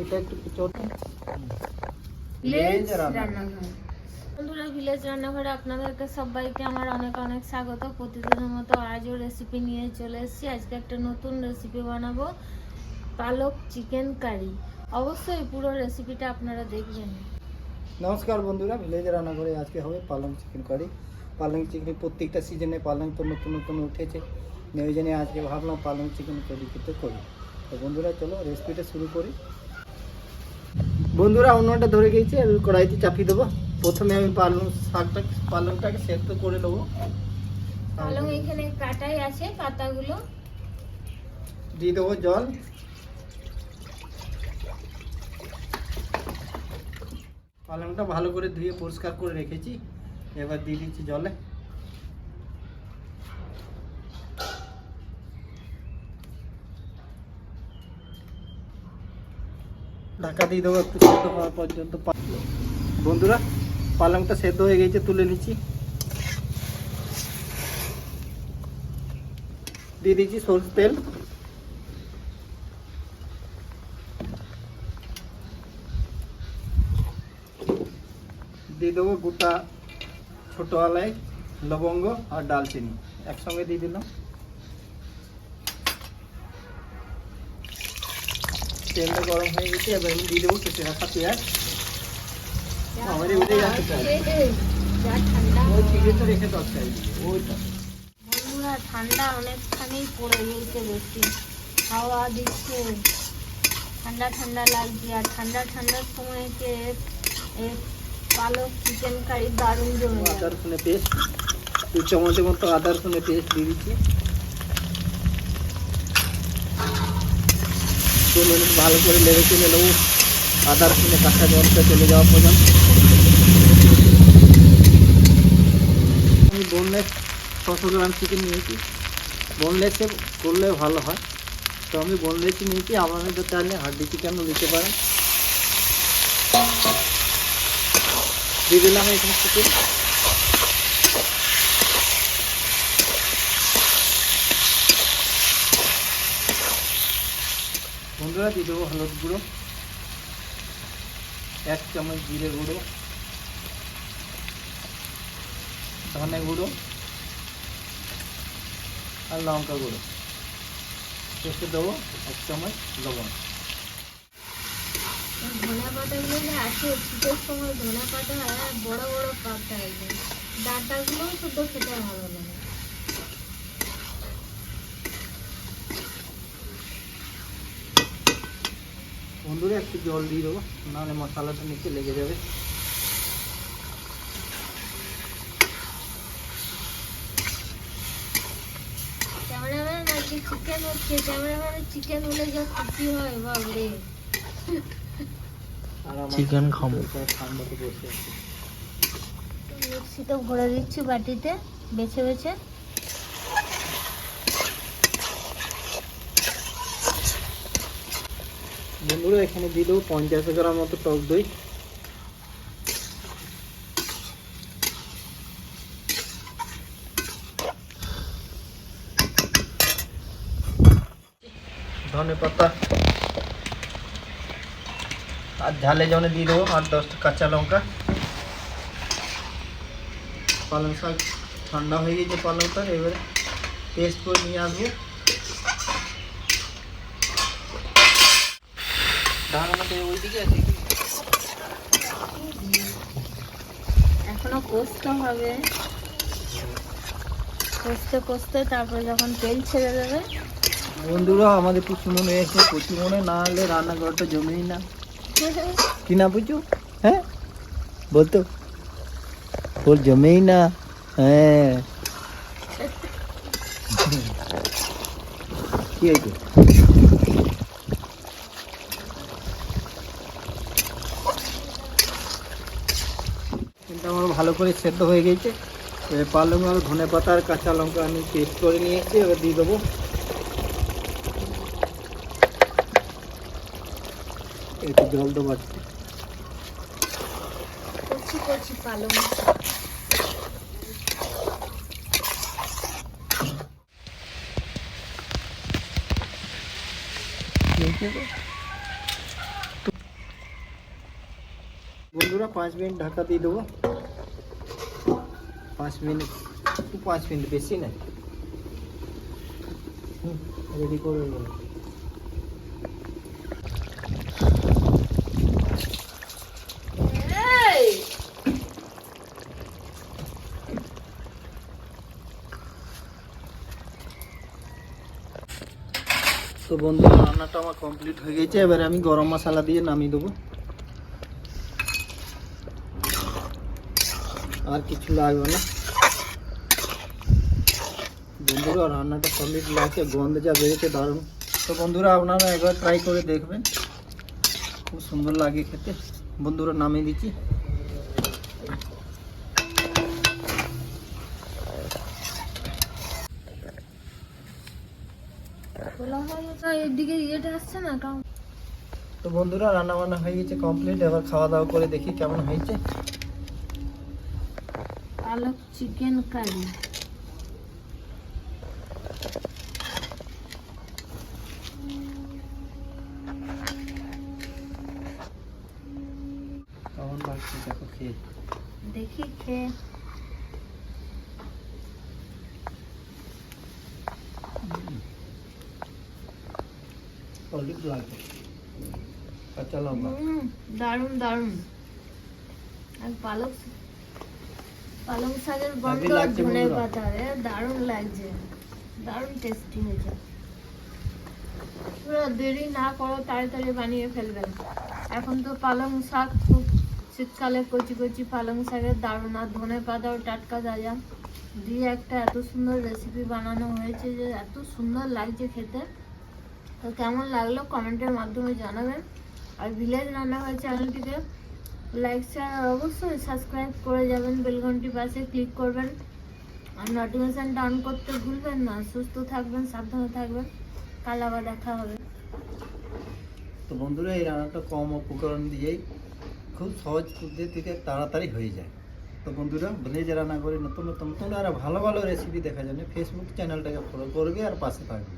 এটা একটু চট ভিলেজ রান্নাঘর। বন্ধুরা ভিলেজ রান্নাঘরে আপনাদেরকে সবাইকে আমার অনেক অনেক স্বাগত। প্রতিদিনের মতো আজও রেসিপি নিয়ে চলে এসেছি। আজকে একটা নতুন রেসিপি বানাবো পালক চিকেন কারি অবশ্যই পুরো রেসিপিটা আপনারা দেখবেন। নমস্কার বন্ধুরা ভিলেজ রান্নাঘরে আজকে হবে পালং চিকেন কারি পালং চিকেন প্রত্যেকটা সিজনে পালং তো নতুন নতুন উঠেছে। ওই জন্য আজকে ভাবলাম পালং চিকেন কারি করতে করি। তো বন্ধুরা চলো রেসিপিটা শুরু করি। বন্ধুরা অন্যটা ধরে গেছে আমি কড়াইতে চাপিয়ে দেবো। প্রথমে আমি পালং শাকটা পালংটাকে সেদ্ধ করে নেব। পালং এখানে কাটাই আছে পাতাগুলো। দিয়ে দেবো জল। পালংটা ভালো করে ধুয়ে পরিষ্কার করে রেখেছি। এবার দিয়ে দিচ্ছি জলে। ঢাকা দিয়ে দেবো, একটু সেদ্ধ হওয়া পর্যন্ত বন্ধুরা, পালংটা সেদ্ধ হয়ে গেছে, তুলে নিচ্ছি। দিয়ে দিচ্ছি সরষের তেল। দিয়ে দেবো গোটা ছোটো আলাই লবঙ্গ আর ডালচিনি। একসঙ্গে দিয়ে দিলাম। তেলটা গরম হয়ে গেছে এবার আমি দিয়ে দেবো কেটে রাখা পেঁয়াজ আমারই উঠে যাচ্ছে প্রায়। যা ঠান্ডা ওই চিড়েটা রেখে দরকার ওইটা বন্ধুরা ঠান্ডা অনেকখানি পড়ে গেছে বেশি হাওয়া দিচ্ছে ঠান্ডা ঠান্ডা লাগছে আর ঠান্ডা ঠান্ডার সময়তে এ পালক চিকেন কারি দারুণ জমে আদা যাবে রসুনের পেস্ট দু চামচের মতো আদা রসুনের পেস্ট দিয়ে দিচ্ছি মিনিট ভালো করে লেগে চলে নেব। আদা রসুনের কাঁচা জলটা চলে যাওয়া পর্যন্ত। আমি বোনলেস ছশো গ্রাম চিকেন নিয়েছি। বোনলেসে করলে ভালো হয়। তো আমি বোনলেসই নিয়েছি আপনাদের চাইলে হাড্ডি চিকেনও নিতে পারেন। দিয়ে দিলাম এখানে চিকেন বন্ধুরা দিয়ে দেবো হলুদ গুঁড়ো। এক চামচ জিরে গুঁড়ো। ধনে গুঁড়ো। আর লঙ্কা গুঁড়ো। শেষে দেবো এক চামচ লবণ। ধনে পাতাগুলো যে আছে শীতের সময় ধনে পাতা বড় বড় পাতা একদম ডাঁটাগুলোও শুদ্ধ খেতে ভালো লাগে বন্ধুরা একটু জল দিয়ে দেবো নাহলে মশলাটা নিচে লেগে যাবে। চিকেন হচ্ছে ক্যামেরাম্যানের চিকেন হলে যা খুশি হয় বাবরে আর চিকেন খাব। মিক্সিতে ভরে দিচ্ছি বাটিতে বেছে বেছে। বন্ধুরা, এখানে দিয়ে দেবো পঞ্চাশ গ্রাম মতো টক দই। ধনে পাতা আর ঝালে জনে দিয়ে দেবো, আর দশটা কাঁচা লঙ্কা। পালং শাক ঠান্ডা হয়ে গেছে পালংটা, এবারে পেস্ট করে নিয়ে আসব। ধান আমাদের ওইদিকে আছে এখনও কষতে হবে। কষতে কষতে তারপর যখন তেল ছেড়ে দেবে। বন্ধুরা আমাদের পুচু মনে এসে পুচু মনে না হলে রান্নাঘরটা জমেই না। কি না পুচু? হ্যাঁ? বলতো ওর জমেই না। হ্যাঁ। কি হয়েছে কিন্তু আমার ভালো করে সেদ্ধ হয়ে গেছে। এবার পালং আর ধনে পাতা আর কাঁচা লঙ্কা আমি পেস্ট করে নিয়েছি এবার দিয়ে দেবো। একটু জল দেবো পালং বন্ধুরা পাঁচ মিনিট ঢাকা দিয়ে দেবো। পাঁচ মিনিট একটু পাঁচ মিনিট বেশি না রেডি করে তো বন্ধুরা রান্নাটা আমার কমপ্লিট হয়ে গেছে। এবারে আমি গরম মশলা দিয়ে নামিয়ে দেবো। আর কিছু লাগবে না। বন্ধুরা রান্নাটা কমপ্লিট লাগছে গন্ধ যা বেড়েছে দারুণ। তো বন্ধুরা আপনারা একবার ট্রাই করে দেখবেন। খুব সুন্দর লাগে খেতে। বন্ধুরা নামিয়ে দিচ্ছি। তো বন্ধুরা রান্না বান্না হয়ে গেছে কমপ্লিট এবার খাওয়া দাওয়া করে দেখি কেমন হয়েছে। পালক চিকেন কারি দেখো খেয়ে। দেখি খেয়ে। অলিভ লাগবে কাঁচা লঙ্কা। দারুণ দারুণ। আর পালক পালং শাকের গন্ধ ধনে পাতা দারুণ লাগছে। দারুণ টেস্টি হয়েছে। পুরো দেরি না করো তাড়াতাড়ি বানিয়ে ফেলবেন এখন তো পালং শাক খুব শীতকালে কচি কচি পালং শাকের দারুণ। আর ধনে পাতাও টাটকা তাজা দিয়ে একটা এত সুন্দর রেসিপি বানানো হয়েছে যে এত সুন্দর লাগছে খেতে। তো কেমন লাগল কমেন্টের মাধ্যমে জানাবেন আর ভিলেজ রান্নাঘর চ্যানেলটিকে লাইক শেয়ার অবশ্যই সাবস্ক্রাইব করে যাবেন বেলঘন্টি পাশে ক্লিক করবেন। আর নোটিফিকেশানটা অন করতে ভুলবেন না। সুস্থ থাকবেন, সাবধানে থাকবেন। কাল আবার দেখা হবে। তো বন্ধুরা, এই রান্নাটা কম উপকরণ দিয়েই খুব সহজ পদ্ধতিতে তাড়াতাড়ি হয়ে যায়। তো বন্ধুরা ভিলেজ রান্না করে নতুন নতুন নতুন আর ভালো ভালো রেসিপি দেখার জন্য ফেসবুক চ্যানেলটাকে ফলো করবে আর পাশে থাকবে।